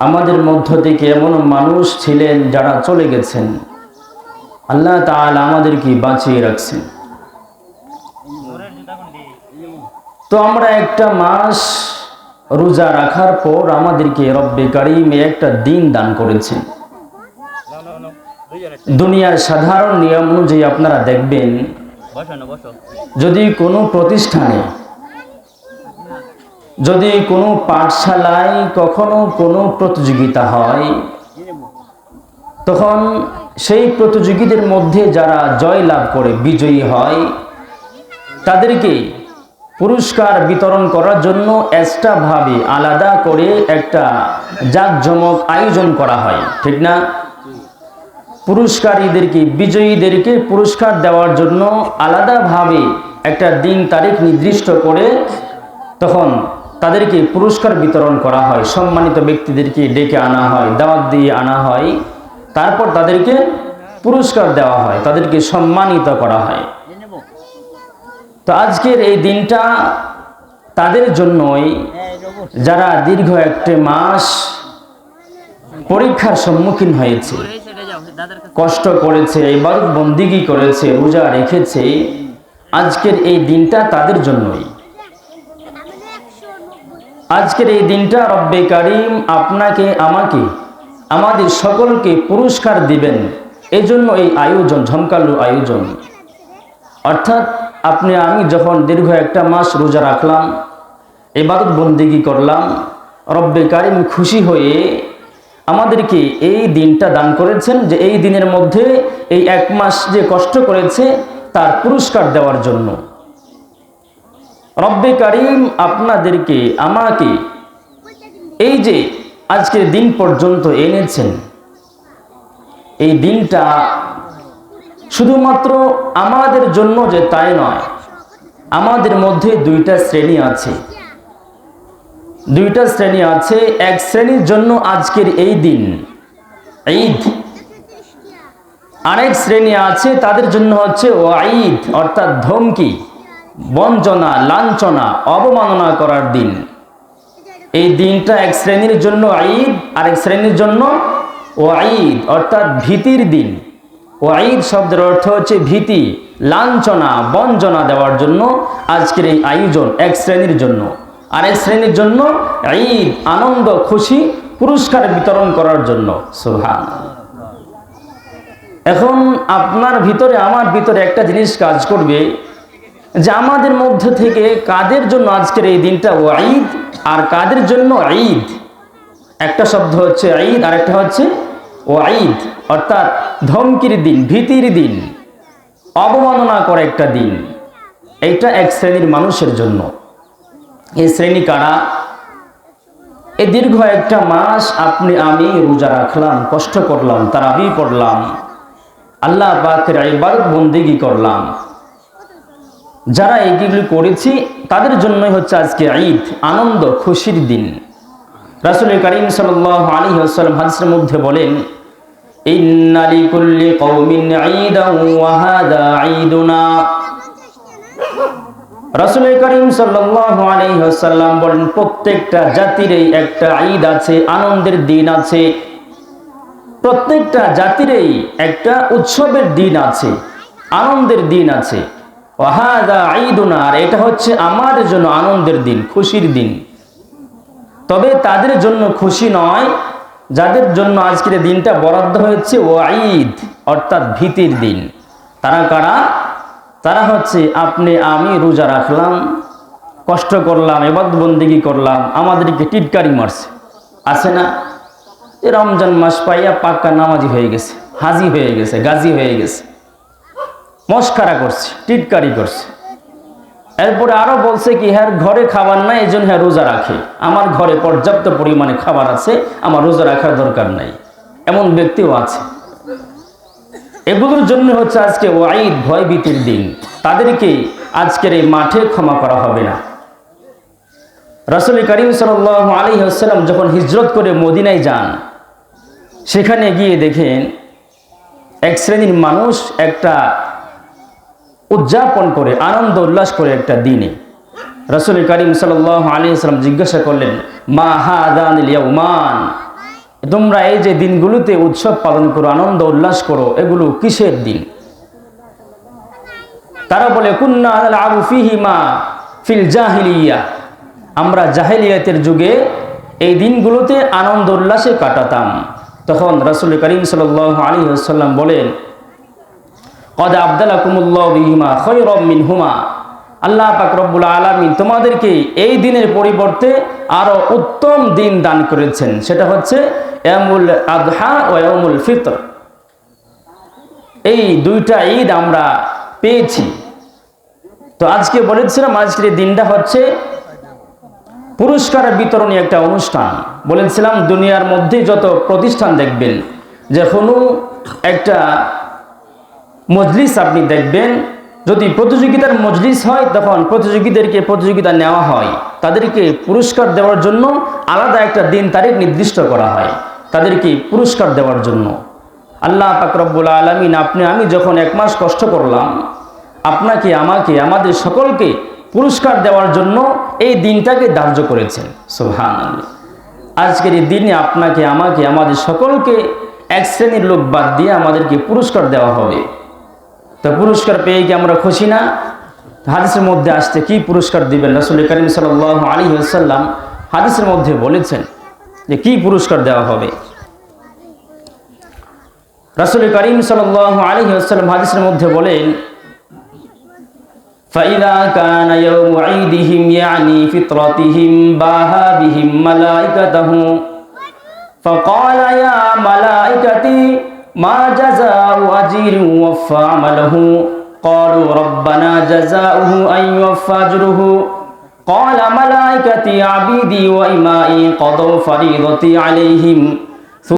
আমাদের মধ্য থেকে এমন মানুষ ছিলেন যারা চলে গেছেন। আল্লাহ তাআলা আমাদেরকে বাঁচিয়ে রাখছেন। তো আমরা একটা মাস রোজা রাখার পর আমাদেরকে রব্বে কারিমে একটা দিন দান করেছেন। দুনিয়ার সাধারণ নিয়ম অনুযায়ী আপনারা দেখবেন যদি কোনো প্রতিষ্ঠানে যদি কোনো পাঠশালায় কখনো কোনো প্রতিযোগিতা হয়, তখন সেই প্রতিযোগীদের মধ্যে যারা জয় লাভ করে, বিজয়ী হয়, তাদেরকে পুরস্কার বিতরণ করার জন্য এক্সট্রাভাবে আলাদা করে একটা জাঁকজমক আয়োজন করা হয়, ঠিক না? পুরস্কারীদেরকে, বিজয়ীদেরকে পুরস্কার দেওয়ার জন্য আলাদাভাবে একটা দিন তারিখ নির্দিষ্ট করে তখন তাদেরকে পুরস্কার বিতরণ করা হয়, সম্মানিত ব্যক্তিদেরকে ডেকে আনা হয়, দাওয়াত দিয়ে আনা হয়, তারপর তাদেরকে পুরস্কার দেওয়া হয়, তাদেরকে সম্মানিত করা হয়। তো আজকের এই দিনটা তাদের জন্যই যারা দীর্ঘ একটি মাস পরীক্ষার সম্মুখীন হয়েছে, কষ্ট করেছে এবার বন্দিগি করেছে, রোজা রেখেছে, আজকের এই দিনটা তাদের জন্যই। আজকের এই দিনটা রব্বে কারিম আপনাকে, আমাকে, আমাদের সকলকে পুরস্কার দিবেন। এই জন্য এই আয়োজন, ঝমকালু আয়োজন। অর্থাৎ আপনি, আমি যখন দীর্ঘ একটা মাস রোজা রাখলাম এবাদত বন্দিগি করলাম, রব্বে কারিম খুশি হয়ে আমাদেরকে এই দিনটা দান করেছেন যে এই দিনের মধ্যে এই এক মাস যে কষ্ট করেছে, তার পুরস্কার দেওয়ার জন্য। রব্বে কারিম আপনাদেরকে, আমাকে এই যে আজকের দিন পর্যন্ত এনেছেন, এই দিনটা শুধুমাত্র আমাদের জন্য যে তাই নয়, আমাদের মধ্যে দুইটা শ্রেণি আছে। দুইটা শ্রেণি আছে, এক শ্রেণির জন্য আজকের এই দিন, ঈদ। আরেক শ্রেণি আছে, তাদের জন্য হচ্ছে ওয়াঈদ, অর্থাৎ ধমকি। বঞ্চনা, লাঞ্ছনা, অবমাননা করার দিন। এই দিনটা এক শ্রেণির জন্য ঈদ আর এক শ্রেণির জন্য ও ওয়াঈদ, অর্থাৎ ভীতির দিন। ও ওয়াঈদ শব্দের অর্থ হচ্ছে ভীতি, লাঞ্ছনা, বঞ্চনা দেওয়ার জন্য আজকের এই আয়োজন এক শ্রেণির জন্য। আরেক শ্রেণির জন্য ঈদ, আনন্দ, খুশি, পুরস্কার বিতরণ করার জন্য। সুহান এখন আপনার ভিতরে, আমার ভিতরে একটা জিনিস কাজ করবে। যে আমাদের মধ্যে থেকে কাদের জন্য আজকের এই দিনটা ওয়াঈদ আর কাদের জন্য ঈদ? একটা শব্দ হচ্ছে ঈদ আর একটা হচ্ছে ওয়াঈদ। অর্থাৎ ধমকির দিন, ভীতির দিন, অবমাননা করে একটা দিন। এইটা এক শ্রেণির মানুষের জন্য। এই শ্রেণি কারা? এ দীর্ঘ একটা মাস আপনি আমি রোজা রাখলাম, কষ্ট করলাম, তারাবি পড়লাম, আল্লাহ পাকের ইবাদত বন্দিগি করলাম। যারা এইগুলি করেছি, তাদের জন্যই হচ্ছে আজকে ঈদ, আনন্দ, খুশির দিন। রাসুল করিম সাল আলী আসসালাম হাদিসের মধ্যে বলেন বলেন, প্রত্যেকটা জাতির একটা ঈদ আছে, আনন্দের দিন আছে। প্রত্যেকটা জাতিরই একটা উৎসবের দিন আছে, আনন্দের দিন আছে। ওয়াহাদা ঈদুনা, আর এটা হচ্ছে আমাদের জন্য আনন্দের দিন, খুশির দিন। তবে তাদের জন্য খুশি নয়, যাদের জন্য আজকের দিনটা বরাদ্দ হয়েছে ও ঈদ অর্থাৎ ভীতির দিন। তারা কারা? তারা হচ্ছে, আপনি, আমি রোজা রাখলাম, কষ্ট করলাম এবাদ বন্দিগি করলাম, আমাদেরকে টিটকারি মারছে। আছে না? রমজান মাস পাইয়া পাক্কা নামাজি হয়ে গেছে, হাজি হয়ে গেছে, গাজী হয়ে গেছে। মস্কারা করছে, টিটকারি করছে। এরপরে আরও বলছে কি হ্যাঁ ঘরে খাবার নাই এই জন্য হ্যাঁ রোজা রাখে। আমার ঘরে পর্যাপ্ত পরিমাণে খাবার আছে, আমার রোজা রাখার দরকার নাই। এমন ব্যক্তিও আছে। এগুলোর জন্য হচ্ছে আজকে ওয়াঈদ, ভয়ভীতির দিন। তাদেরকে আজকের এই মাঠে ক্ষমা করা হবে না। রসুল করিম সাল আলী আসসালাম যখন হিজরত করে মদিনায় যান, সেখানে গিয়ে দেখেন এক শ্রেণির মানুষ একটা উদযাপন করে, আনন্দ উল্লাস করে একটা দিনে। রসুল করিম সাল আলী আসসালাম জিজ্ঞাসা করলেন, মা হাদান ইয়ৌমান তোমরা এই যে দিনগুলোতে উৎসব পালন করো, আনন্দ উল্লাস করো, এগুলো কিসের দিন? তারা বলে, কুন্না ফিহিমা ফিল জাহিলিয়া। আমরা জাহেলিয়াতের যুগে এই দিনগুলোতে আনন্দ উল্লাসে কাটাতাম। তখন রাসুল করিম সাল আলী সাল্লাম বলেন কদ আবদালা কুমুল্লাহ বিহিমা হুমা আল্লাহ পাক রব্বুল আলমিন তোমাদেরকে এই দিনের পরিবর্তে আরও উত্তম দিন দান করেছেন। সেটা হচ্ছে এমুল আদহা ও এমুল ফিতর। এই দুইটা ঈদ আমরা পেয়েছি। তো আজকে বলেছিলাম, আজকের দিনটা হচ্ছে পুরস্কার বিতরণী একটা অনুষ্ঠান। বলেছিলাম, দুনিয়ার মধ্যে যত প্রতিষ্ঠান দেখবেন, যে কোনো একটা মজলিস আপনি দেখবেন, যদি প্রতিযোগিতার মজলিস হয়, তখন প্রতিযোগীদেরকে প্রতিযোগিতা নেওয়া হয়। তাদেরকে পুরস্কার দেওয়ার জন্য আলাদা একটা দিন তারিখ নির্দিষ্ট করা হয়, তাদেরকে পুরস্কার দেওয়ার জন্য। আল্লাহ পাকরব্বুল আলমিন, আপনি, আমি যখন এক মাস কষ্ট করলাম, আপনাকে, আমাকে, আমাদের সকলকে পুরস্কার দেওয়ার জন্য এই দিনটাকে ধার্য করেছেন। সোহান আজকের এই দিনে আপনাকে, আমাকে, আমাদের সকলকে এক শ্রেণির লোক বাদ দিয়ে আমাদেরকে পুরস্কার দেওয়া হবে। তো পুরস্কার পেয়ে কি আমরা খুশি না হাদিসের মধ্যে আসতে কি পুরস্কার দিবেন রাসুল করিম সাল আলী সাল্লাম হাদিসের মধ্যে বলেছেন যে কি পুরস্কার দেওয়া হবে রাসুল করিম সাল আলী সাল্লাম হাদিসের মধ্যে বলেন فإذا كان يوم عيدهم يعني فطرتهم باها بهم ملائكته فقال يا ملائكتي ما جزاء أجير وفى عمله. قالوا ربنا جزاؤه أن يوفى أجره. قال ملائكتي عبيدي وإمائي قضوا فريضتي عليهم.